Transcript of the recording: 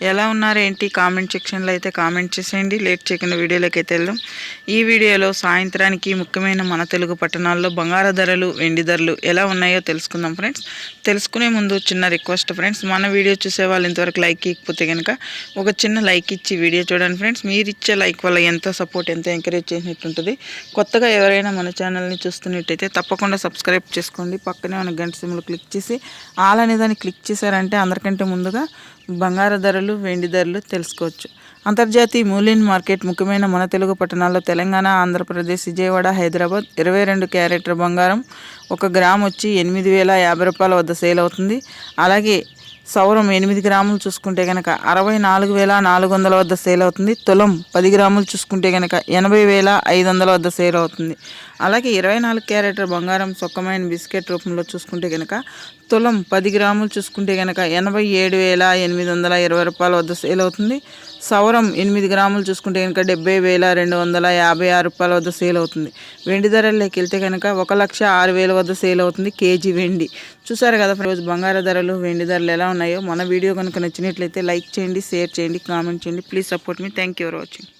ఎలా ఉన్నారేంటి కామెంట్ సెక్షన్లో అయితే కామెంట్ చేసేయండి. లేట్ చేయకుండా వీడియోలోకి అయితే వెళ్దాం. ఈ వీడియోలో సాయంత్రానికి ముఖ్యమైన మన తెలుగు పట్టణాల్లో బంగార ధరలు వెండి ధరలు ఎలా ఉన్నాయో తెలుసుకుందాం ఫ్రెండ్స్. తెలుసుకునే ముందు చిన్న రిక్వెస్ట్ ఫ్రెండ్స్. మన వీడియో చూసే వాళ్ళు ఇంతవరకు లైక్ ఇకపోతే కనుక ఒక చిన్న లైక్ ఇచ్చి వీడియో చూడండి ఫ్రెండ్స్. మీరు ఇచ్చే లైక్ వల్ల ఎంత సపోర్ట్ ఎంత ఎంకరేజ్ చేసినట్టుంటుంది. కొత్తగా ఎవరైనా మన ఛానల్ని చూస్తున్నట్టయితే తప్పకుండా సబ్స్క్రైబ్ చేసుకోండి. పక్కనే ఉన్న గంట సిమ్లు క్లిక్ చేసి ఆల్ అనే దాన్ని క్లిక్ చేశారంటే అందరికంటే ముందుగా బంగారు ధరలు వెండి ధరలు తెలుసుకోవచ్చు. అంతర్జాతీయ మూలిన్ మార్కెట్ ముఖ్యమైన మన తెలుగు పట్టణాల్లో తెలంగాణ ఆంధ్రప్రదేశ్ విజయవాడ హైదరాబాద్ ఇరవై రెండు క్యారెట్ల బంగారం ఒక గ్రామ్ వచ్చి ఎనిమిది వేల యాభై రూపాయల వద్ద సేల్ అవుతుంది. అలాగే సౌరం ఎనిమిది గ్రాములు చూసుకుంటే కనుక అరవై నాలుగు వేల నాలుగు వందల వద్ద సేల్ అవుతుంది. తులం పది గ్రాములు చూసుకుంటే కనుక ఎనభై వేల ఐదు వందల వద్ద సేల్ అవుతుంది. అలాగే ఇరవై నాలుగు క్యారెట్ల బంగారం సొక్కమైన బిస్కెట్ రూపంలో చూసుకుంటే కనుక తులం పది గ్రాములు చూసుకుంటే కనుక ఎనభై ఏడు వేల ఎనిమిది వందల ఇరవై రూపాయల వద్ద సేల్ అవుతుంది. సౌరం ఎనిమిది గ్రాములు చూసుకుంటే కనుక డెబ్బై వేల రెండు వందల యాభై ఆరు రూపాయల వద్ద సేల్ అవుతుంది. వెండి ధరల్లోకి వెళ్తే కనుక ఒక లక్ష ఆరు వేల వద్ద సేల్ అవుతుంది కేజీ వెండి. చూసారు కదా రోజు బంగారు ధరలు వెండి ధరలు ఎలా ఉన్నాయో మన వీడియో కనుక నచ్చినట్లయితే లైక్ చేయండి షేర్ చేయండి కామెంట్ చేయండి. ప్లీజ్ సపోర్ట్ మీ థ్యాంక్ యూ ఫర్ వాచింగ్